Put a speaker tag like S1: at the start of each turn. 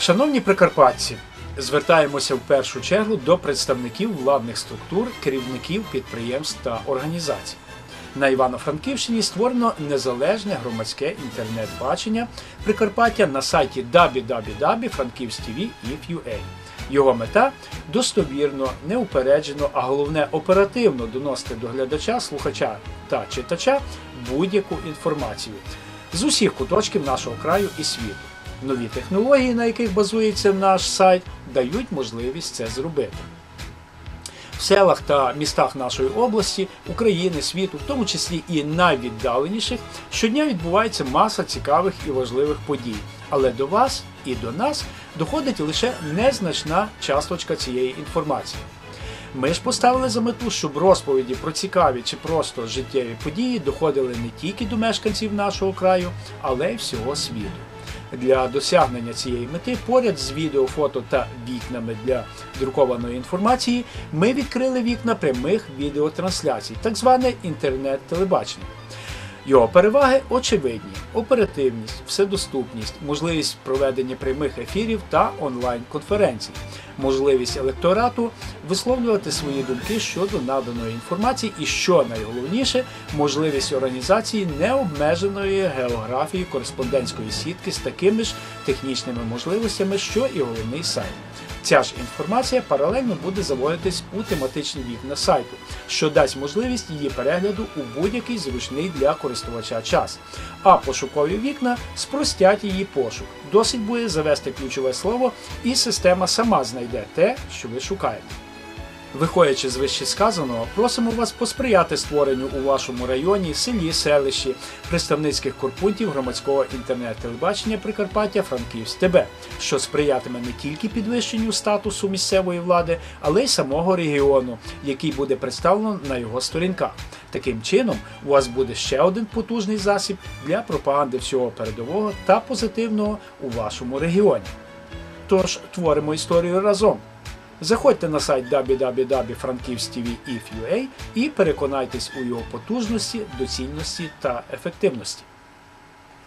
S1: Шановні прикарпатці, звертаємося в першу чергу до представників владних структур, керівників підприємств та організацій. На Івано-Франківщині створено незалежне громадське інтернет-бачення Прикарпаття на сайті www.frankivstv.if.ua. Його мета достовірно, неупереджено, а головне оперативно доносити до глядача, слухача та читача будь-яку інформацію з усіх куточків нашого краю і світу. Нові технології, на яких базується наш сайт, дають можливість це зробити. В селах та містах нашої області, України, світу, в тому числі і найвіддаленіших, щодня відбувається маса цікавих і важливих подій. Але до вас і до нас доходить лише незначна часточка цієї інформації. Ми ж поставили за мету, щоб розповіді про цікаві чи просто життєві події доходили не тільки до мешканців нашого краю, але й всього світу. Для досягнення цієї мети поряд з відео, фото та вікнами для друкованої інформації ми відкрили вікна прямих відеотрансляцій, так зване інтернет-телебачення. Його переваги очевидні: оперативність, вседоступність, можливість проведення прямих ефірів та онлайн-конференцій, можливість електорату висловлювати свої думки щодо наданої інформації, і що найголовніше, можливість організації необмеженої географії кореспондентської сітки з такими ж технічними можливостями, що і головний сайт. Ця ж інформація паралельно буде заводитись у тематичні вікна сайту, що дасть можливість її перегляду у будь-який зручний для користувача час. А пошукові вікна спростять її пошук. Досить буде завести ключове слово, і система сама знайде те, що ви шукаєте. Виходячи з вище сказаного, просимо вас посприяти створенню у вашому районі, селі, селищі, представницьких корпунктів громадського інтернет-телебачення Прикарпаття Франківськ ТБ, що сприятиме не тільки підвищенню статусу місцевої влади, але й самого регіону, який буде представлено на його сторінках. Таким чином, у вас буде ще один потужний засіб для пропаганди всього передового та позитивного у вашому регіоні. Тож творимо історію разом. Заходьте на сайт www.frankivstv.if.ua і переконайтесь у його потужності, доцільності та ефективності.